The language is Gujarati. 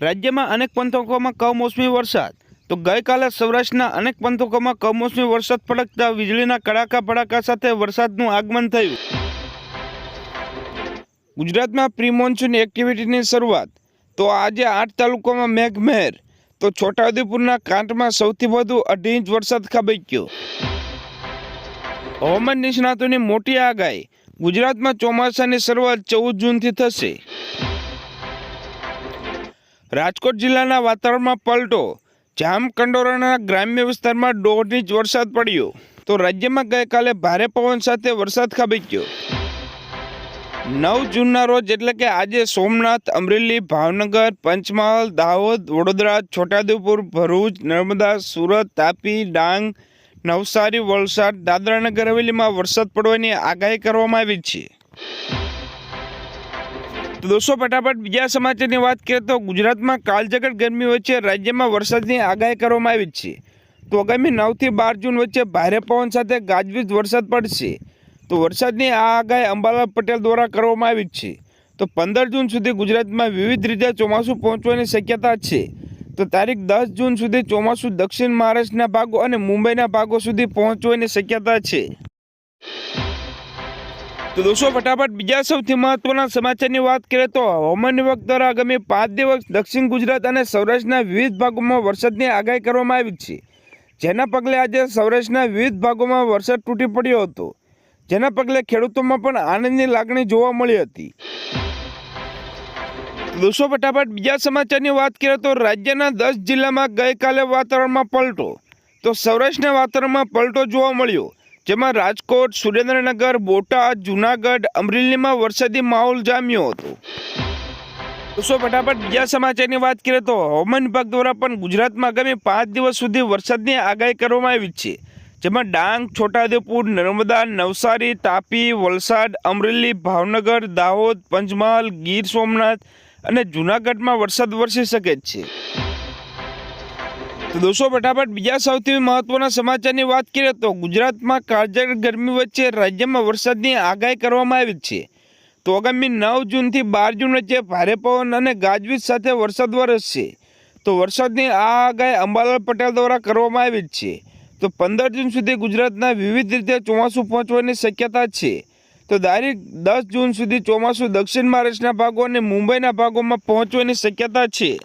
રાજ્યમાં અનેક પંથકોમાં કમોસમી વરસાદ. તો ગઈકાલે સૌરાષ્ટ્રના અનેક પંથકોમાં કમોસમી વરસાદ પડકતા વીજળીના કડાકા ભડાકા સાથે વરસાદનું આગમન થયું. ગુજરાતમાં પ્રી મોન્સૂન એક્ટિવિટીની શરૂઆત. તો આજે આઠ તાલુકામાં મેઘમહેર. તો છોટાઉદેપુરના કાંઠમાં સૌથી વધુ અઢી ઇંચ વરસાદ ખાબક્યો. હવામાન નિષ્ણાતોની મોટી આગાહી. ગુજરાતમાં ચોમાસાની શરૂઆત ચૌદ જૂનથી થશે. રાજકોટ જિલ્લાના વાતાવરણમાં પલટો. જામકંડોરાના ગ્રામ્ય વિસ્તારમાં દોઢ ઇંચ વરસાદ પડ્યો. તો રાજ્યમાં ગઈકાલે ભારે પવન સાથે વરસાદ ખાબક્યો. નવ જૂનના રોજ એટલે કે આજે સોમનાથ, અમરેલી, ભાવનગર, પંચમહાલ, દાહોદ, વડોદરા, છોટાઉદેપુર, ભરૂચ, નર્મદા, સુરત, તાપી, ડાંગ, નવસારી, વલસાડ, દાદરાનગર હવેલીમાં વરસાદ પડવાની આગાહી કરવામાં આવી છે. તો દોસ્તો, ફટાફટ બીજા સમાચારની વાત કરીએ તો ગુજરાતમાં કાળઝગડ ગરમી વચ્ચે રાજ્યમાં વરસાદની આગાહી કરવામાં આવી છે. તો આગામી નવથી બાર જૂન વચ્ચે ભારે પવન સાથે ગાજવીજ વરસાદ પડશે. તો વરસાદની આ આગાહી અંબાલાલ પટેલ દ્વારા કરવામાં આવી છે. તો પંદર જૂન સુધી ગુજરાતમાં વિવિધ રીતે ચોમાસું પહોંચવાની શક્યતા છે. તો તારીખ દસ જૂન સુધી ચોમાસું દક્ષિણ મહારાષ્ટ્રના ભાગો અને મુંબઈના ભાગો સુધી પહોંચવાની શક્યતા છે. તો દોસ્તો, ફટાફટ બીજા સૌથી મહત્વના સમાચારની વાત કરીએ તો હવામાન વિભાગ દ્વારા આગામી પાંચ દિવસ દક્ષિણ ગુજરાત અને સૌરાષ્ટ્રના વિવિધ ભાગોમાં વરસાદની આગાહી કરવામાં આવી છે. જેના પગલે આજે સૌરાષ્ટ્રના વિવિધ ભાગોમાં વરસાદ તૂટી પડ્યો હતો. જેના પગલે ખેડૂતોમાં પણ આનંદની લાગણી જોવા મળી હતી. દોસ્તો, ફટાફટ બીજા સમાચારની વાત કરીએ તો રાજ્યના દસ જિલ્લામાં ગઈકાલે વાતાવરણમાં પલટો. તો સૌરાષ્ટ્રના વાતાવરણમાં પલટો જોવા મળ્યો. જેમાં રાજકોટ, સુરેન્દ્રનગર, બોટાદ, જુનાગઢ, અમરેલીમાં વરસાદી માહોલ જામ્યો હતો. ફટાફટ બીજા સમાચારની વાત કરીએ તો હવામાન વિભાગ દ્વારા પણ ગુજરાતમાં આગામી પાંચ દિવસ સુધી વરસાદની આગાહી કરવામાં આવી છે. જેમાં ડાંગ, છોટાઉદેપુર, નર્મદા, નવસારી, તાપી, વલસાડ, અમરેલી, ભાવનગર, દાહોદ, પંચમહાલ, ગીર સોમનાથ અને જૂનાગઢમાં વરસાદ વરસી શકે છે. તો દોસ્તો, ફટાફટ બીજા સૌથી મહત્વના સમાચારની વાત કરીએ તો ગુજરાતમાં કાળઝાળ ગરમી વચ્ચે રાજ્યમાં વરસાદની આગાહી કરવામાં આવી છે. તો આગામી નવ જૂનથી બાર જૂન વચ્ચે ભારે પવન અને ગાજવીજ સાથે વરસાદ વરસશે. તો વરસાદની આ આગાહી અંબાલાલ પટેલ દ્વારા કરવામાં આવી છે. તો પંદર જૂન સુધી ગુજરાતના વિવિધ રીતે ચોમાસું પહોંચવાની શક્યતા છે. તો તારીખ દસ જૂન સુધી ચોમાસું દક્ષિણ મહારાષ્ટ્રના ભાગો અને મુંબઈના ભાગોમાં પહોંચવાની શક્યતા છે.